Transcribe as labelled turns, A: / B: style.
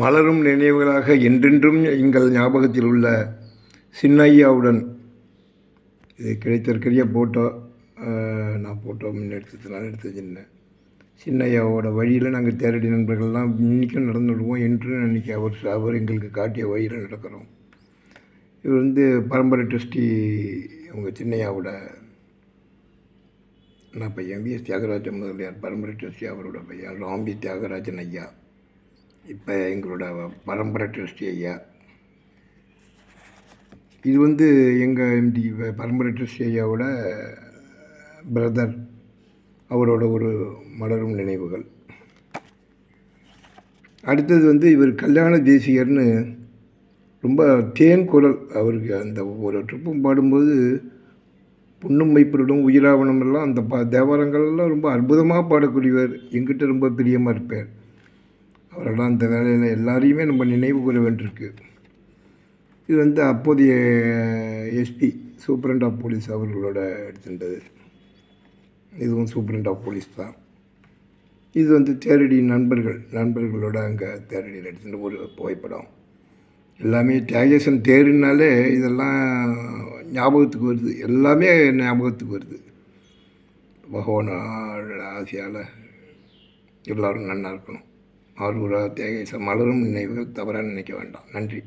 A: மலரும் நினைவுகளாக என்றென்றும் எங்கள் ஞாபகத்தில் உள்ள சின்னையாவுடன் இது கிடைத்திருக்கிற ஃபோட்டோ நான் ஃபோட்டோ முன்ன நான் எடுத்து சின்ன சின்னையாவோட வழியில் நாங்கள் தேரடி நண்பர்கள்லாம் இன்றைக்கும் நடந்து விடுவோம் என்று அன்றைக்கி அவர் அவர் எங்களுக்கு காட்டிய வழியில் நடக்கிறோம். இவர் வந்து பரம்பரை ட்ரஸ்டி அவங்க சின்னையாவோட நான் பையன் விஎஸ் தியாகராஜ முதலியார் பரம்பரை ட்ரஸ்டி அவரோட பையன் ராம்பி தியாகராஜன் ஐயா. இப்போ எங்களோட பரம்பரை ட்ரஸ்டி ஐயா. இது வந்து எங்கள் எம்டி பரம்பரை ட்ரஸ்டி ஐயாவோட பிரதர் அவரோட ஒரு மலரும் நினைவுகள். அடுத்தது வந்து இவர் கல்யாண தேசிகர்னு ரொம்ப தேன் குரல் அவருக்கு அந்த ஒவ்வொரு ட்ரிப்பும் பாடும்போது பொண்ணும் மைப்பரிடம் உயிராவணம் எல்லாம் அந்த பா தேவாரங்கள்லாம் ரொம்ப அற்புதமாக பாடக்கூடியவர். எங்கிட்ட ரொம்ப பிரியமாக இருப்பார். அவர்களாம் அந்த வேலையில் எல்லாரையுமே நம்ம நினைவு கூற வேண்டியிருக்கு. இது வந்து அப்போதைய எஸ்பி சூப்பரண்ட் ஆஃப் போலீஸ் அவர்களோட எடுத்துட்டது இதுவும் சூப்பரண்ட் ஆஃப் போலீஸ் தான். இது வந்து தேரடி நண்பர்கள் நண்பர்களோட அங்கே தேரடியில் எடுத்துகிட்டு ஒரு புகைப்படம். எல்லாமே தியாகேசன் தேருனாலே இதெல்லாம் ஞாபகத்துக்கு வருது. எல்லாமே ஞாபகத்துக்கு வருது. பகவான் ஆசையால் எல்லோரும் நல்லா இருக்கணும். ஆரூரா தியாகேசன் மலரும் நினைவுகள் தவறாக நினைக்க வேண்டாம். நன்றி.